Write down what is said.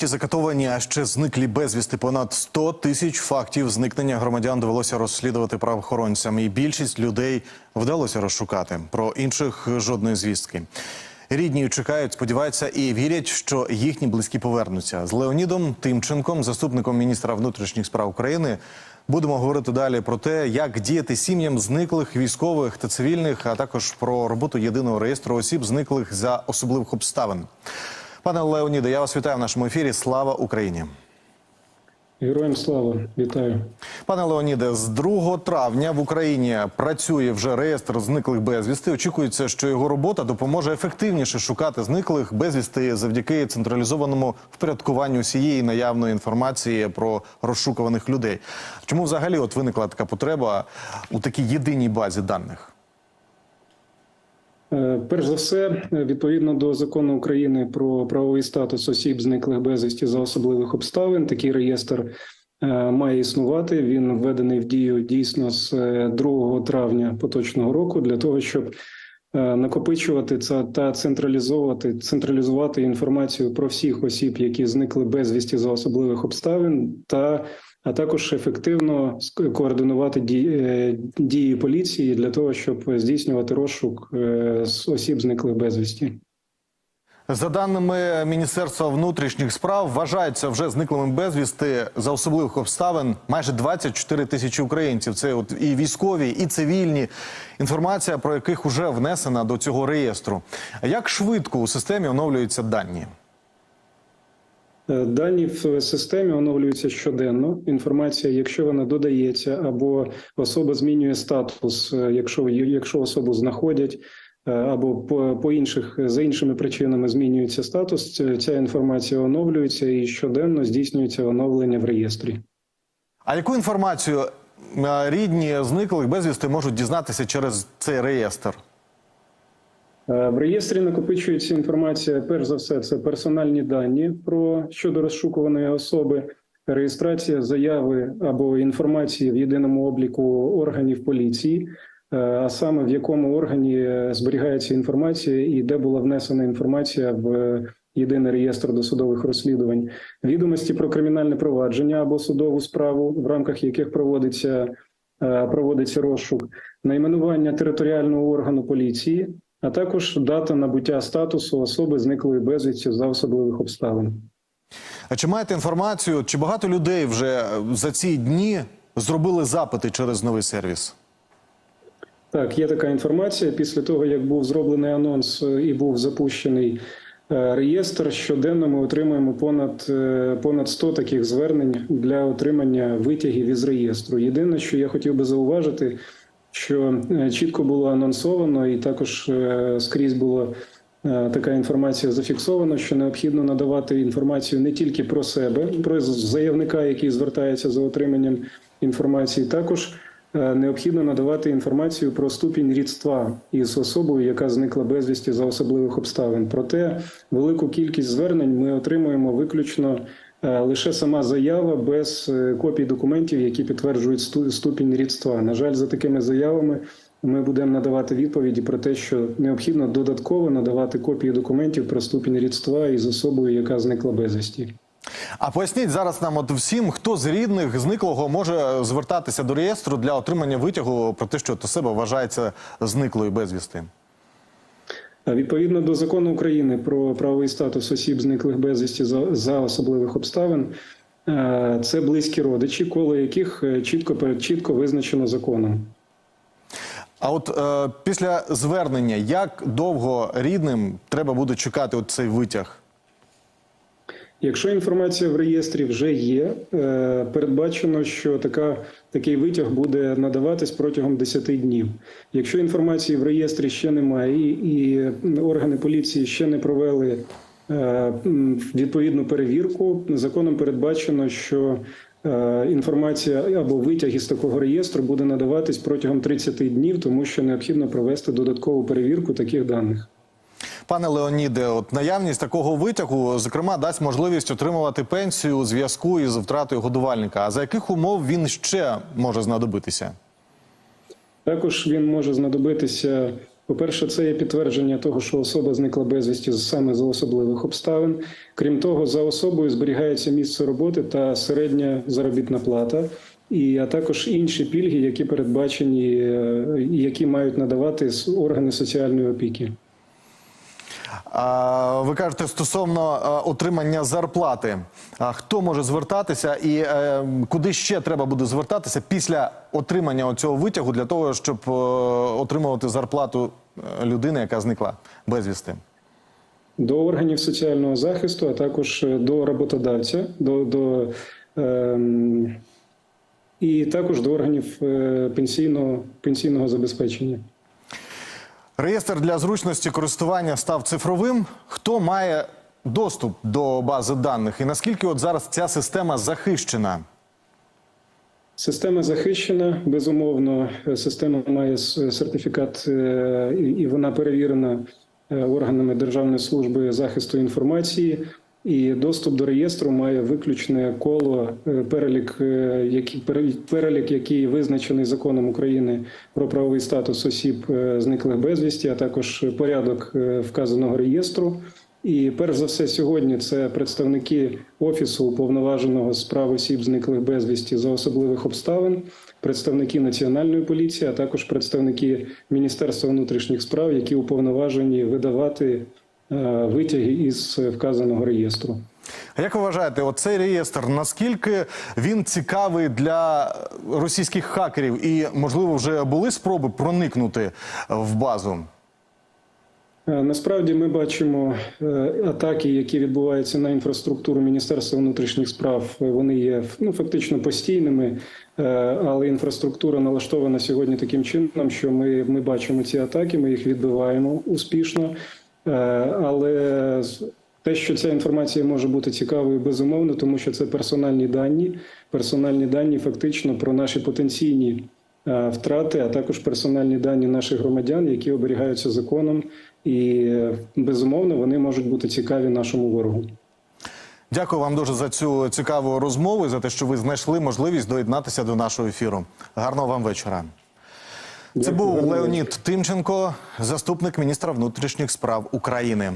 Ті закатовані, а ще зниклі безвісти. Понад 100 тисяч фактів зникнення громадян довелося розслідувати правоохоронцям. І більшість людей вдалося розшукати. Про інших жодної звістки. Рідні чекають, сподіваються і вірять, що їхні близькі повернуться. З Леонідом Тимченком, заступником міністра внутрішніх справ України, будемо говорити далі про те, як діяти сім'ям зниклих військових та цивільних, а також про роботу єдиного реєстру осіб, зниклих за особливих обставин. Пане Леоніде, я вас вітаю в нашому ефірі. Слава Україні! Героям слава, вітаю. Пане Леоніде, з 2 травня в Україні працює вже реєстр зниклих безвісти. Очікується, що його робота допоможе ефективніше шукати зниклих безвісти завдяки централізованому впорядкуванню усієї наявної інформації про розшукуваних людей. Чому взагалі от виникла така потреба у такій єдиній базі даних? Е, Перш за все, е, відповідно до закону України про правовий статус осіб, зниклих безвісті за особливих обставин, такий реєстр е, має існувати. Він введений в дію дійсно з е, 2 травня поточного року для того, щоб е, накопичувати це та централізовувати централізувати інформацію про всіх осіб, які зникли безвісті за особливих обставин, та а також ефективно координувати е, дії поліції для того, щоб здійснювати розшук е, осіб зниклих безвісті. За даними Міністерства внутрішніх справ, вважаються вже зниклими безвісти за особливих обставин майже 24 тисячі українців. Це от і військові, і цивільні. Інформація про яких вже внесена до цього реєстру. Як швидко у системі оновлюються дані? Е, Дані в системі оновлюються щоденно. Інформація, якщо вона додається, або особа змінює статус, е, якщо якщо особу знаходять, е, або по, по інших за іншими причинами змінюється статус. ця- інформація оновлюється і щоденно здійснюється оновлення в реєстрі. А яку інформацію рідні зниклих безвісти можуть дізнатися через цей реєстр? Е, В реєстрі накопичується інформація. Перш за все, це персональні дані про щодо розшукуваної особи, реєстрація заяви або інформації в єдиному обліку органів поліції, е, а саме в якому органі е, зберігається інформація і де була внесена інформація в єдиний реєстр досудових розслідувань, відомості про кримінальне провадження або судову справу, в рамках яких проводиться, проводиться розшук, найменування територіального органу поліції а також дата набуття статусу особи зниклої безвісті за особливих обставин. А чи маєте інформацію? Чи багато людей вже за ці дні зробили запити через новий сервіс? Так, є така інформація. Після того, як був зроблений анонс е, і був запущений е, реєстр, щоденно ми отримуємо понад, е, понад 100 таких звернень для отримання витягів із реєстру. Єдине, що я хотів би зауважити, що е, чітко було анонсовано, і також е, скрізь було е, така інформація зафіксована, що необхідно надавати інформацію не тільки про себе, про заявника, який звертається за отриманням інформації, також необхідно надавати інформацію про ступінь рідства із особою, яка зникла безвісті за особливих обставин. Проте велику кількість звернень ми отримуємо виключно е, лише сама заява без е, копій документів, які підтверджують ступінь рідства. На жаль, за такими заявами. Ми будемо надавати відповіді про те, що необхідно додатково надавати копії документів про ступінь рідства із особою, яка зникла безвісті. А поясніть зараз нам, от всім, хто з рідних зниклого може звертатися до реєстру для отримання витягу про те, що до себе вважається зниклою безвісти. Відповідно до закону України про правовий статус осіб, зниклих безвісті за, за особливих обставин, е, це близькі родичі, коло яких е, чітко чітко визначено законом. А от е, після звернення, як довго рідним треба буде чекати от цей витяг? Якщо інформація в реєстрі вже є, е, передбачено, що така, такий витяг буде надаватись протягом 10 днів. Якщо інформації в реєстрі ще немає, і, і органи поліції ще не провели е, відповідну перевірку, законом передбачено, що е, інформація або витяг із такого реєстру буде надаватись протягом 30 днів, тому що необхідно провести додаткову перевірку таких даних. Пане Леоніде, от наявність такого витягу, зокрема, дасть можливість отримувати пенсію у зв'язку із втратою годувальника. А за яких умов він ще може знадобитися? Також він може знадобитися По-перше, це є підтвердження того, що особа зникла безвісті саме за особливих обставин. Крім того, за особою зберігається місце роботи та середня заробітна плата, і а також інші пільги, які передбачені, е, які мають надавати органи соціальної опіки. Ви кажете стосовно е, отримання зарплати. Хто може звертатися і е, куди ще треба буде звертатися після отримання цього витягу для того, щоб е, отримувати зарплату людини, яка зникла безвісти? до органів соціального захисту, а також до роботодавця, до, до, ем, і також до органів пенсійного, пенсійного забезпечення. Реєстр для зручності користування став цифровим. Хто має доступ до бази даних? І наскільки от зараз ця система захищена? Система захищена, безумовно. Система має сертифікат, е, і і вона перевірена е, органами Державної служби захисту інформації. І доступ до реєстру має виключне коло е, перелік, е, який перелік, який визначений законом України про правовий статус осіб е, зниклих безвісті, а також порядок вказаного реєстру. І перш за все, сьогодні це представники офісу уповноваженого з прав осіб зниклих безвісті за особливих обставин, представники національної поліції, а також представники Міністерства внутрішніх справ, які уповноважені видавати витяги із вказаного реєстру. А як ви вважаєте, оцей реєстр наскільки він цікавий для російських хакерів? І можливо вже були спроби проникнути в базу? Е, Насправді ми бачимо е, атаки, які відбуваються на інфраструктуру Міністерства внутрішніх справ. Е, Вони є ну фактично постійними, е, але інфраструктура налаштована сьогодні таким чином, що ми, ми бачимо ці атаки, ми їх відбиваємо успішно. Е, Але те, що ця інформація може бути цікавою, безумовно, тому що це персональні дані, персональні дані фактично про наші потенційні е, втрати, а також персональні дані наших громадян, які оберігаються законом, і е, безумовно вони можуть бути цікаві нашому ворогу. Дякую вам дуже за цю цікаву розмову і за те, що ви знайшли можливість доєднатися до нашого ефіру. Гарного вам вечора. Це був Леонід Тимченко, заступник міністра внутрішніх справ України.